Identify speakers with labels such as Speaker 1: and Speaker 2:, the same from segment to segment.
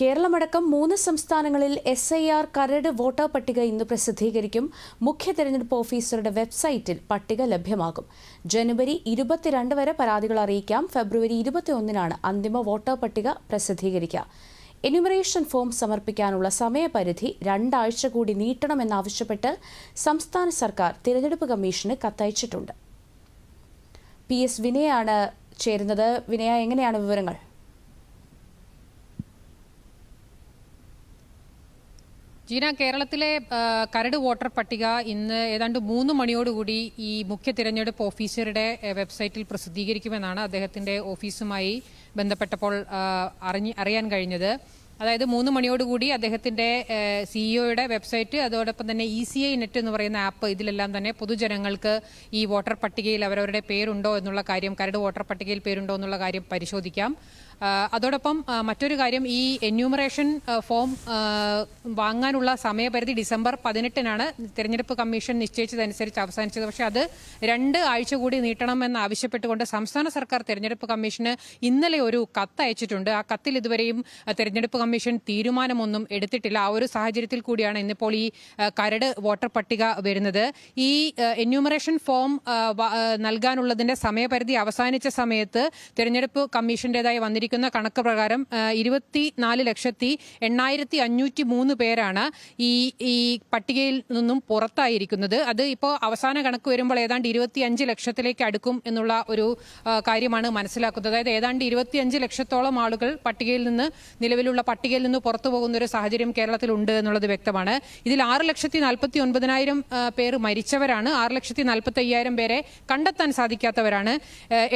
Speaker 1: കേരളമടക്കം മൂന്ന് സംസ്ഥാനങ്ങളിൽ S I R കരട് വോട്ടർ പട്ടിക ഇന്ന് പ്രസിദ്ധീകരിക്കും. മുഖ്യ തെരഞ്ഞെടുപ്പ് ഓഫീസറുടെ വെബ്സൈറ്റിൽ പട്ടിക ലഭ്യമാകും. ജനുവരി ഇരുപത്തിരണ്ട് വരെ പരാതികൾ അറിയിക്കാം. ഫെബ്രുവരി ഇരുപത്തിയൊന്നിനാണ് അന്തിമ വോട്ടർ പട്ടിക പ്രസിദ്ധീകരിക്കുക. എന്യൂമറേഷൻ ഫോം സമർപ്പിക്കാനുള്ള സമയപരിധി രണ്ടാഴ്ച കൂടി നീട്ടണമെന്നാവശ്യപ്പെട്ട് സംസ്ഥാന സർക്കാർ തിരഞ്ഞെടുപ്പ് കമ്മീഷന് കത്തയച്ചിട്ടുണ്ട്. പി. എസ്. വിനയാണ് ചേരുന്നത്. വിനയ എങ്ങനെയാണ് വിവരങ്ങൾ?
Speaker 2: ജീന കേരളത്തിലെ കരട് വോട്ടർ പട്ടിക ഇന്ന് ഏതാണ്ട് മൂന്ന് മണിയോടുകൂടി ഈ മുഖ്യ തിരഞ്ഞെടുപ്പ് ഓഫീസറുടെ വെബ്സൈറ്റിൽ പ്രസിദ്ധീകരിക്കുമെന്നാണ് അദ്ദേഹത്തിന്റെ ഓഫീസുമായി ബന്ധപ്പെട്ടപ്പോൾ അറിഞ്ഞ് അറിയാൻ കഴിഞ്ഞത്. അതായത് മൂന്ന് മണിയോടുകൂടി അദ്ദേഹത്തിന്റെ സിഇഒയുടെ വെബ്സൈറ്റ് അതോടൊപ്പം തന്നെ ഇ സി ഐ നെറ്റ് എന്ന് പറയുന്ന ആപ്പ് ഇതിലെല്ലാം തന്നെ പൊതുജനങ്ങൾക്ക് ഈ വോട്ടർ പട്ടികയിൽ അവരവരുടെ പേരുണ്ടോ എന്നുള്ള കാര്യം കരട് വോട്ടർ പട്ടികയിൽ പേരുണ്ടോ എന്നുള്ള കാര്യം പരിശോധിക്കാം. അതോടൊപ്പം മറ്റൊരു കാര്യം ഈ എന്യൂമറേഷൻ ഫോം വാങ്ങാനുള്ള സമയപരിധി ഡിസംബർ പതിനെട്ടിനാണ്. തിരഞ്ഞെടുപ്പ് കമ്മീഷൻ നിശ്ചയിച്ചതനുസരിച്ച് അവസാനിച്ചത്. പക്ഷേ അത് രണ്ട് ആഴ്ച കൂടി നീട്ടണമെന്ന് ആവശ്യപ്പെട്ടുകൊണ്ട് സംസ്ഥാന സർക്കാർ തിരഞ്ഞെടുപ്പ് കമ്മീഷന് ഇന്നലെ ഒരു കത്ത് അയച്ചിട്ടുണ്ട്. ആ കത്തിൽ ഇതുവരെയും തിരഞ്ഞെടുപ്പ് കമ്മീഷൻ തീരുമാനമൊന്നും എടുത്തിട്ടില്ല. ആ ഒരു സാഹചര്യത്തിൽ കൂടിയാണ് ഇന്നിപ്പോൾ ഈ കരട് വോട്ടർ പട്ടിക വരുന്നത്. ഈ എന്യൂമറേഷൻ ഫോം നൽകാനുള്ളതിന്റെ സമയപരിധി അവസാനിച്ച സമയത്ത് തെരഞ്ഞെടുപ്പ് കമ്മീഷന്റേതായി വന്നിരിക്കുന്ന കണക്ക് പ്രകാരം ഇരുപത്തിനാല് ലക്ഷത്തി എണ്ണായിരത്തി അഞ്ഞൂറ്റി മൂന്ന് പേരാണ് ഈ ഈ പട്ടികയിൽ നിന്നും പുറത്തായിരിക്കുന്നത്. അത് ഇപ്പോൾ അവസാന കണക്ക് വരുമ്പോൾ ഏതാണ്ട് ഇരുപത്തിയഞ്ച് ലക്ഷത്തിലേക്ക് അടുക്കും എന്നുള്ള ഒരു കാര്യമാണ് മനസ്സിലാക്കുന്നത്. അതായത് ഏതാണ്ട് ഇരുപത്തിയഞ്ച് ലക്ഷത്തോളം ആളുകൾ പട്ടികയിൽ നിന്ന് നിലവിലുള്ള പട്ടികയിൽ നിന്ന് പുറത്തു പോകുന്ന ഒരു സാഹചര്യം കേരളത്തിലുണ്ട് എന്നുള്ളത് വ്യക്തമാണ്. ഇതിൽ ആറ് ലക്ഷത്തി നാൽപ്പത്തി ഒൻപതിനായിരം പേർ മരിച്ചവരാണ്. ആറ് ലക്ഷത്തി നാൽപ്പത്തി അയ്യായിരം പേരെ കണ്ടെത്താൻ സാധിക്കാത്തവരാണ്.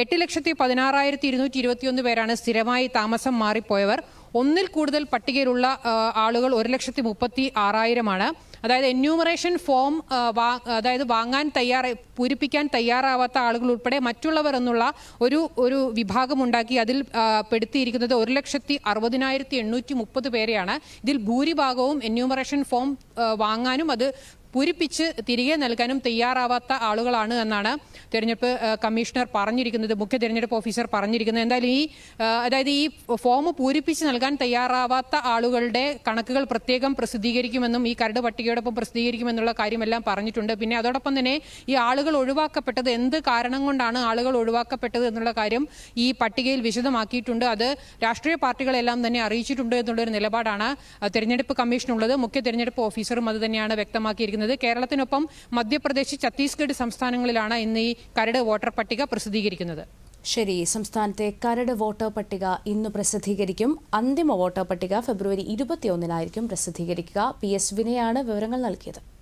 Speaker 2: എട്ട് ലക്ഷത്തി പതിനാറായിരത്തി ഇരുന്നൂറ്റി ഇരുപത്തിയൊന്ന് പേരാണ് സ്ഥിരമായി താമസം മാറിപ്പോയവർ. ഒന്നിൽ കൂടുതൽ പട്ടികയിലുള്ള ആളുകൾ ഒരു ലക്ഷത്തി മുപ്പത്തി ആറായിരമാണ്. അതായത് എന്യൂമറേഷൻ ഫോം അതായത് വാങ്ങാൻ തയ്യാറ പൂരിപ്പിക്കാൻ തയ്യാറാവാത്ത ആളുകൾ ഉൾപ്പെടെ മറ്റുള്ളവർ എന്നുള്ള ഒരു ഒരു വിഭാഗം ഉണ്ടാക്കി അതിൽ പെടുത്തിയിരിക്കുന്നത് ഒരു ലക്ഷത്തി അറുപതിനായിരത്തി എണ്ണൂറ്റി മുപ്പത് പേരെയാണ്. ഇതിൽ ഭൂരിഭാഗവും എന്യൂമറേഷൻ ഫോം വാങ്ങാനും അത് പൂരിപ്പിച്ച് തിരികെ നൽകാനും തയ്യാറാവാത്ത ആളുകളാണ് എന്നാണ് തെരഞ്ഞെടുപ്പ് കമ്മീഷണർ പറഞ്ഞിരിക്കുന്നത് മുഖ്യ തെരഞ്ഞെടുപ്പ് ഓഫീസർ പറഞ്ഞിരിക്കുന്നത്. എന്തായാലും ഈ അതായത് ഈ ഫോം പൂരിപ്പിച്ച് നൽകാൻ തയ്യാറാവാത്ത ആളുകളുടെ കണക്കുകൾ പ്രത്യേകം പ്രസിദ്ധീകരിക്കുമെന്നും ഈ കരട് പട്ടികയോടൊപ്പം പ്രസിദ്ധീകരിക്കുമെന്നുള്ള കാര്യമെല്ലാം പറഞ്ഞിട്ടുണ്ട്. പിന്നെ അതോടൊപ്പം തന്നെ ഈ ആളുകൾ ഒഴിവാക്കപ്പെട്ടത് എന്ത് കാരണം കൊണ്ടാണ് ആളുകൾ ഒഴിവാക്കപ്പെട്ടത് എന്നുള്ള കാര്യം ഈ പട്ടികയിൽ വിശദമാക്കിയിട്ടുണ്ട്. അത് രാഷ്ട്രീയ പാർട്ടികളെല്ലാം തന്നെ അറിയിച്ചിട്ടുണ്ട് എന്നുള്ളൊരു നിലപാടാണ് തെരഞ്ഞെടുപ്പ് കമ്മീഷനുള്ളത്. മുഖ്യ തെരഞ്ഞെടുപ്പ് ഓഫീസറും അത് തന്നെയാണ് വ്യക്തമാക്കിയിരിക്കുന്നത്. കേരളത്തിനൊപ്പം മധ്യപ്രദേശ് ഛത്തീസ്ഗഡ് സംസ്ഥാനങ്ങളിലാണ് ഇന്ന് ഈ കരട് വോട്ടർ പട്ടിക പ്രസിദ്ധീകരിക്കുന്നത്.
Speaker 1: ശരി സംസ്ഥാനത്തെ കരട് വോട്ടർ പട്ടിക ഇന്ന് പ്രസിദ്ധീകരിക്കും. അന്തിമ വോട്ടർ പട്ടിക ഫെബ്രുവരി ഇരുപത്തിയൊന്നിനായിരിക്കും പ്രസിദ്ധീകരിക്കുക. പി എസ് വിനയാണ് വിവരങ്ങൾ നൽകിയത്.